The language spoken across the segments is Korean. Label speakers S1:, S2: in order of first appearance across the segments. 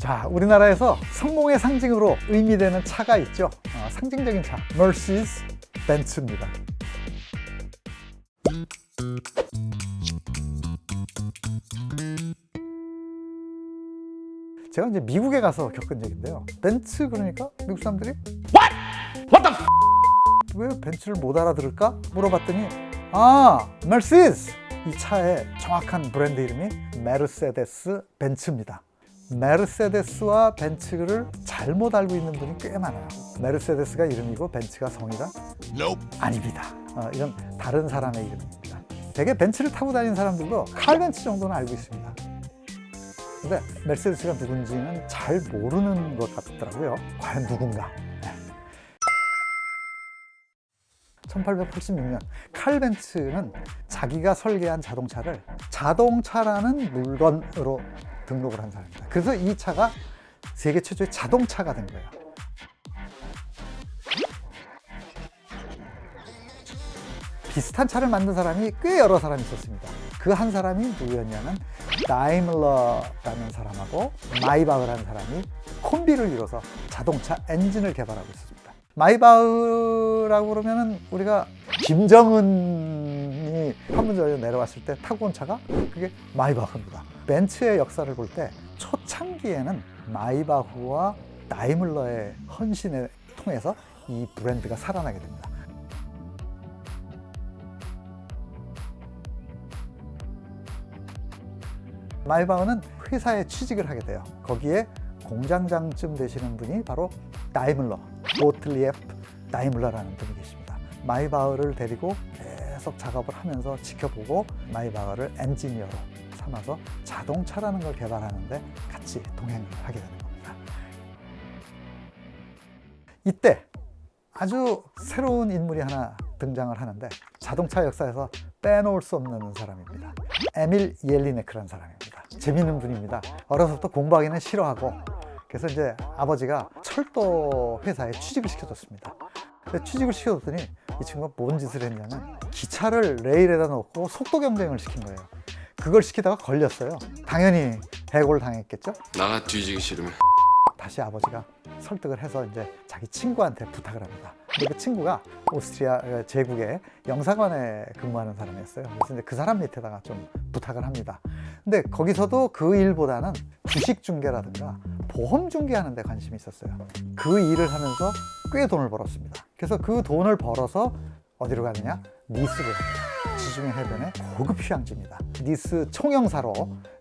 S1: 자, 우리나라에서 성공의 상징으로 의미되는 차가 있죠. 어, 상징적인 차, Mercedes 벤츠입니다. 제가 이제 미국에 가서 겪은 얘기인데요. 벤츠 그러니까 미국 사람들이 What? What the? 왜 벤츠를 못 알아들을까? 물어봤더니 아, Mercedes. 이 차의 정확한 브랜드 이름이 메르세데스 벤츠입니다. 메르세데스와 벤츠를 잘못 알고 있는 분이 꽤 많아요. 메르세데스가 이름이고 벤츠가 성이다? 아닙니다. 어, 이건 다른 사람의 이름입니다. 대개 벤츠를 타고 다니는 사람들도 칼 벤츠 정도는 알고 있습니다. 근데 메르세데스가 누군지는 잘 모르는 것 같더라고요. 과연 누군가? 1886년 칼 벤츠는 자기가 설계한 자동차를 자동차라는 물건으로 등록을 한 사람입니다. 그래서 이 차가 세계 최초의 자동차가 된 거예요. 비슷한 차를 만든 사람이 꽤 여러 사람이 있었습니다. 그 한 사람이 누구였냐면 다이밀러라는 사람하고 마이바흐라는 사람이 콤비를 이뤄서 자동차 엔진을 개발하고 있었습니다. 마이바흐라고 그러면은 우리가 김정은이 판문점에 내려왔을 때 타고 온 차가 그게 마이바흐입니다. 벤츠의 역사를 볼 때 초창기에는 마이바흐와 다이밀러의 헌신을 통해서 이 브랜드가 살아나게 됩니다. 마이바흐는 회사에 취직을 하게 돼요. 거기에 공장장쯤 되시는 분이 바로 다이밀러, 고틀리에프 다이밀러라는 분이 계십니다. 마이바흐를 데리고 계속 작업을 하면서 지켜보고 마이바흐를 엔지니어로 삼아서 자동차라는 걸 개발하는데 같이 동행을 하게 되는 겁니다. 이때 아주 새로운 인물이 하나 등장을 하는데 자동차 역사에서 빼놓을 수 없는 사람입니다. 에밀 옐리네크라는 사람입니다. 재밌는 분입니다. 어려서부터 공부하기는 싫어하고 그래서 이제 아버지가 철도 회사에 취직을 시켜줬습니다. 취직을 시켜줬더니 이 친구가 뭔 짓을 했냐면 기차를 레일에다 놓고 속도 경쟁을 시킨 거예요. 그걸 시키다가 걸렸어요. 당연히 해고를 당했겠죠.
S2: 나가 뒤지기 싫으면
S1: 다시 아버지가 설득을 해서 이제 자기 친구한테 부탁을 합니다. 그 친구가 오스트리아 어, 제국의 영사관에 근무하는 사람이었어요. 그래서 이제 그 사람 밑에다가 좀 부탁을 합니다. 근데 거기서도 그 일보다는 주식 중개라든가 보험 중개하는 데 관심이 있었어요. 그 일을 하면서 꽤 돈을 벌었습니다. 그래서 그 돈을 벌어서 어디로 가느냐? 니스를 갑니다. 지중해 해변의 고급 휴양지입니다. 니스 총영사로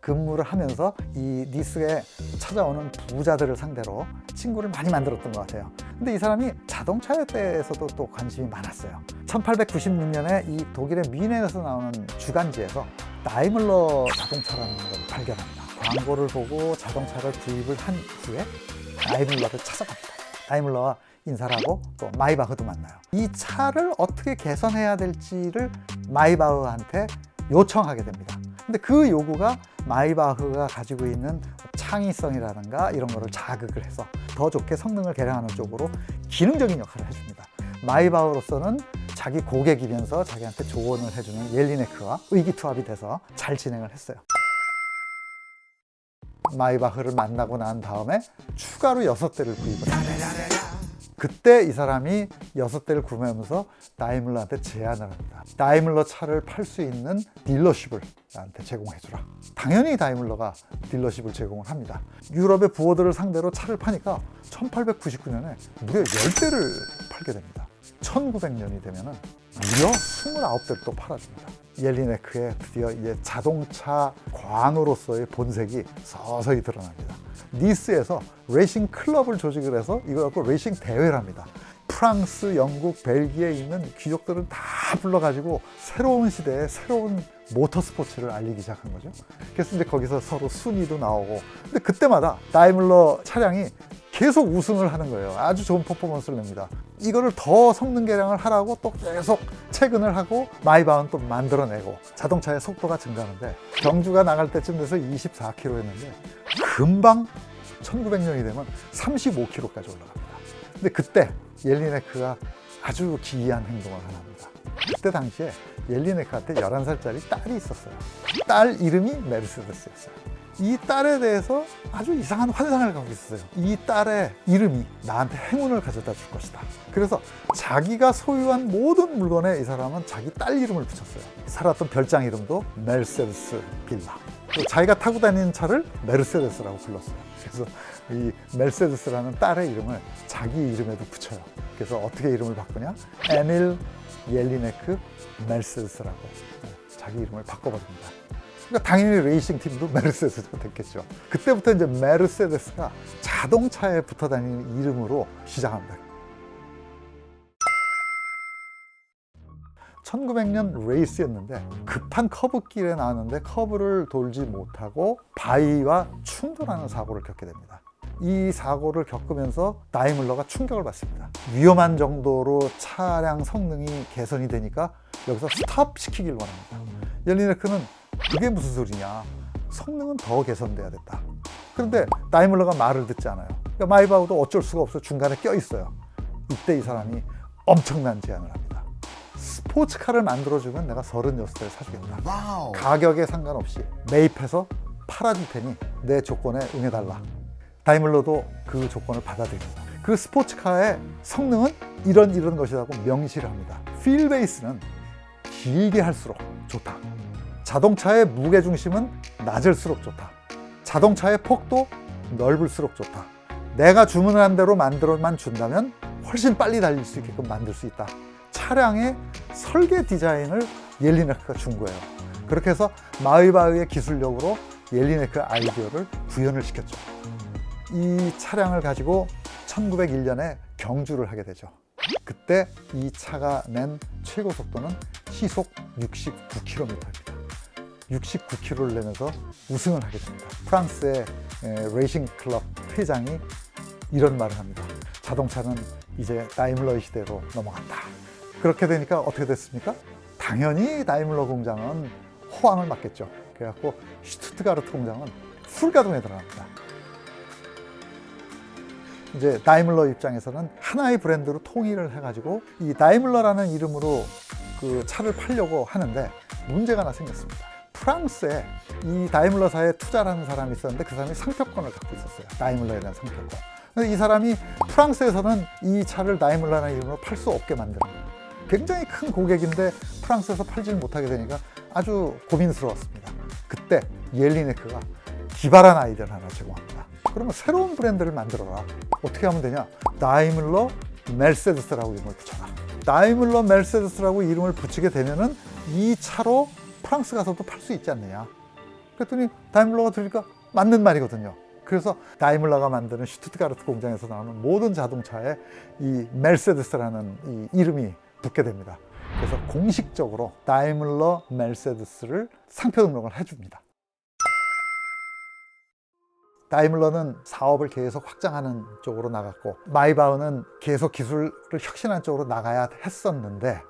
S1: 근무를 하면서 이 니스에 찾아오는 부자들을 상대로 친구를 많이 만들었던 것 같아요. 근데 이 사람이 자동차에 대해서도 또 관심이 많았어요. 1896년에 이 독일의 뮌헨에서 나오는 주간지에서 다이물러 자동차라는 걸 발견합니다. 광고를 보고 자동차를 구입을 한 후에 다이물러를 찾아갑니다. 다이물러와 인사를 하고 또 마이바흐도 만나요. 이 차를 어떻게 개선해야 될지를 마이바흐한테 요청하게 됩니다. 근데 그 요구가 마이바흐가 가지고 있는 창의성이라든가 이런 거를 자극을 해서 더 좋게 성능을 개량하는 쪽으로 기능적인 역할을 해줍니다. 마이바흐로서는 자기 고객이면서 자기한테 조언을 해주는 옐리네크와 의기투합이 돼서 잘 진행을 했어요. 마이바흐를 만나고 난 다음에 추가로 여섯 대를 구입을 합니다. 그때 이 사람이 여섯 대를 구매하면서 다이물러한테 제안을 합니다. 다이물러 차를 팔 수 있는 딜러십을 나한테 제공해주라. 당연히 다이물러가 딜러십을 제공을 합니다. 유럽의 부호들을 상대로 차를 파니까 1899년에 무려 10대를 팔게 됩니다. 1900년이 되면 무려 29대를 또 팔아줍니다. 옐리네크의 드디어 이제 자동차 광으로서의 본색이 서서히 드러납니다. 니스에서 레이싱 클럽을 조직을 해서 이거 갖고 레이싱 대회를 합니다. 프랑스, 영국, 벨기에 있는 귀족들은 다 불러가지고 새로운 시대에 새로운 모터 스포츠를 알리기 시작한 거죠. 그래서 이제 거기서 서로 순위도 나오고. 근데 그때마다 다이물러 차량이 계속 우승을 하는 거예요. 아주 좋은 퍼포먼스를 냅니다. 이거를 더 성능 개량을 하라고 또 계속 퇴근을 하고 마이바흐는 또 만들어내고 자동차의 속도가 증가하는데 경주가 나갈 때쯤 돼서 24km였는데 금방 1900년이 되면 35km까지 올라갑니다. 근데 그때 옐리네크가 아주 기이한 행동을 하나 합니다. 그때 당시에 옐리네크한테 11살짜리 딸이 있었어요. 딸 이름이 메르세데스였어요. 이 딸에 대해서 아주 이상한 환상을 갖고 있었어요. 이 딸의 이름이 나한테 행운을 가져다 줄 것이다. 그래서 자기가 소유한 모든 물건에 이 사람은 자기 딸 이름을 붙였어요. 살았던 별장 이름도 멜세데스 빌라. 또 자기가 타고 다니는 차를 메르세데스라고 불렀어요. 그래서 이 멜세데스라는 딸의 이름을 자기 이름에도 붙여요. 그래서 어떻게 이름을 바꾸냐? 에밀 옐리네크 멜세데스라고 자기 이름을 바꿔버립니다. 그러니까 당연히 레이싱 팀도 메르세데스가 됐겠죠. 그때부터 이제 메르세데스가 자동차에 붙어 다니는 이름으로 시작합니다. 1900년 레이스였는데 급한 커브길에 나왔는데 커브를 돌지 못하고 바위와 충돌하는 사고를 겪게 됩니다. 이 사고를 겪으면서 다이물러가 충격을 받습니다. 위험한 정도로 차량 성능이 개선이 되니까 여기서 스탑 시키길 원합니다. 옐리네크는 그게 무슨 소리냐. 성능은 더 개선돼야 됐다. 그런데 다이물러가 말을 듣지 않아요. 그러니까 마이바우도 어쩔 수가 없어 중간에 껴 있어요. 이때 이 사람이 엄청난 제안을 합니다. 스포츠카를 만들어주면 내가 36대를 사주겠다. 가격에 상관없이 매입해서 팔아줄 테니 내 조건에 응해달라. 다이물러도 그 조건을 받아들입니다. 그 스포츠카의 성능은 이런 이런 것이라고 명시를 합니다. 휠 베이스는 길게 할수록 좋다. 자동차의 무게 중심은 낮을수록 좋다. 자동차의 폭도 넓을수록 좋다. 내가 주문한 대로 만들어만 준다면 훨씬 빨리 달릴 수 있게끔 만들 수 있다. 차량의 설계 디자인을 옐리네크가 준 거예요. 그렇게 해서 마이바흐의 기술력으로 옐리네크 아이디어를 구현을 시켰죠. 이 차량을 가지고 1901년에 경주를 하게 되죠. 그때 이 차가 낸 최고 속도는 시속 69km입니다. 69km를 내면서 우승을 하게 됩니다. 프랑스의 에, 레이싱 클럽 회장이 이런 말을 합니다. 자동차는 이제 다이물러의 시대로 넘어간다. 그렇게 되니까 어떻게 됐습니까? 당연히 다이물러 공장은 호황을 맞겠죠. 그래갖고 슈투트가르트 공장은 풀가동에 들어갑니다. 이제 다이물러 입장에서는 하나의 브랜드로 통일을 해가지고 이 다이물러라는 이름으로 그 차를 팔려고 하는데 문제가 하나 생겼습니다. 프랑스에 이 다이물러사에 투자를 하는 사람이 있었는데 그 사람이 상표권을 갖고 있었어요. 다이물러에 대한 상표권. 근데 이 사람이 프랑스에서는 이 차를 다이물러라는 이름으로 팔 수 없게 만드는 거예요. 굉장히 큰 고객인데 프랑스에서 팔지를 못하게 되니까 아주 고민스러웠습니다. 그때 옐리네크가 기발한 아이디어를 하나 제공합니다. 그러면 새로운 브랜드를 만들어라. 어떻게 하면 되냐? 다이물러 멜세데스라고 이름을 붙여라. 다이물러 멜세데스라고 이름을 붙이게 되면은 이 차로 프랑스 가서도 팔 수 있지 않느냐. 그랬더니 다이물러가 들으니까 맞는 말이거든요. 그래서 다이물러가 만드는 슈투트가르트 공장에서 나오는 모든 자동차에 이 멜세데스라는 이 이름이 붙게 됩니다. 그래서 공식적으로 다이물러 멜세데스를 상표 등록을 해줍니다. 다이물러는 사업을 계속 확장하는 쪽으로 나갔고 마이바흐는 계속 기술을 혁신하는 쪽으로 나가야 했었는데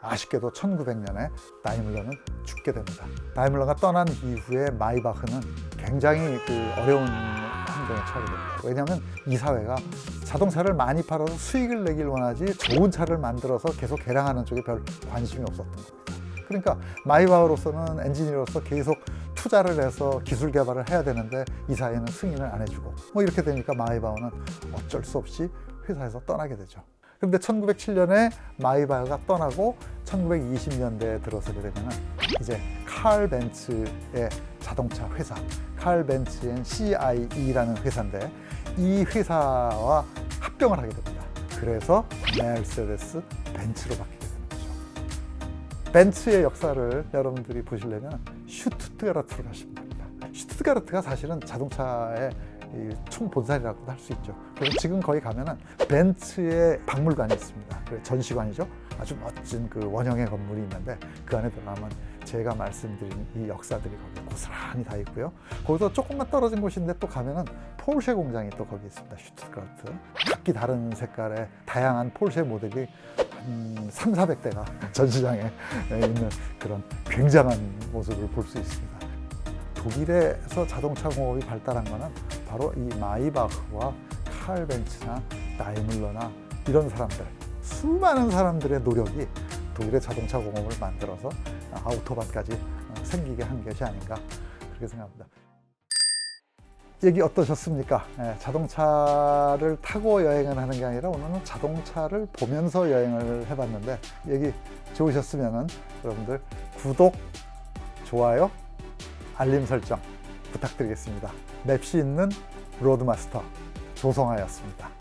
S1: 아쉽게도 1900년에 다이물러는 죽게 됩니다. 다이물러가 떠난 이후에 마이바흐는 굉장히 그 어려운 환경에 처하게 됩니다. 왜냐하면 이 사회가 자동차를 많이 팔아서 수익을 내길 원하지 좋은 차를 만들어서 계속 개량하는 쪽에 별 관심이 없었던 겁니다. 그러니까 마이바흐로서는 엔지니어로서 계속 투자를 해서 기술 개발을 해야 되는데 이 사회는 승인을 안 해주고 뭐 이렇게 되니까 마이바흐는 어쩔 수 없이 회사에서 떠나게 되죠. 그런데 1907년에 마이바흐가 떠나고 1920년대에 들어서게 되면 이제 칼 벤츠의 자동차 회사 칼 벤츠 앤 CIE라는 회사인데 이 회사와 합병을 하게 됩니다. 그래서 메르세데스 벤츠로 바뀌게 되는 거죠. 벤츠의 역사를 여러분들이 보시려면 슈투트가르트로 가시면 됩니다. 슈투트가르트가 사실은 자동차의 이 총본산이라고도 할 수 있죠. 그래서 지금 거기 가면은 벤츠의 박물관이 있습니다. 그 전시관이죠. 아주 멋진 그 원형의 건물이 있는데 그 안에 들어가면 제가 말씀드린 이 역사들이 거기 고스란히 다 있고요. 거기서 조금만 떨어진 곳인데 또 가면은 폴쉐 공장이 또 거기 있습니다. 슈트가르트. 각기 다른 색깔의 다양한 폴쉐 모델이 한 3, 400대가 전시장에 있는 그런 굉장한 모습을 볼 수 있습니다. 독일에서 자동차 공업이 발달한 것은 바로 이 마이바흐와 칼벤츠나 다이물러나 이런 사람들 수많은 사람들의 노력이 독일의 자동차 공업을 만들어서 아우토반까지 생기게 한 것이 아닌가 그렇게 생각합니다. 얘기 어떠셨습니까? 예, 자동차를 타고 여행을 하는 게 아니라 오늘은 자동차를 보면서 여행을 해봤는데 얘기 좋으셨으면 여러분들 구독, 좋아요 알림 설정 부탁드리겠습니다. 맵시 있는 로드마스터 조성하였습니다.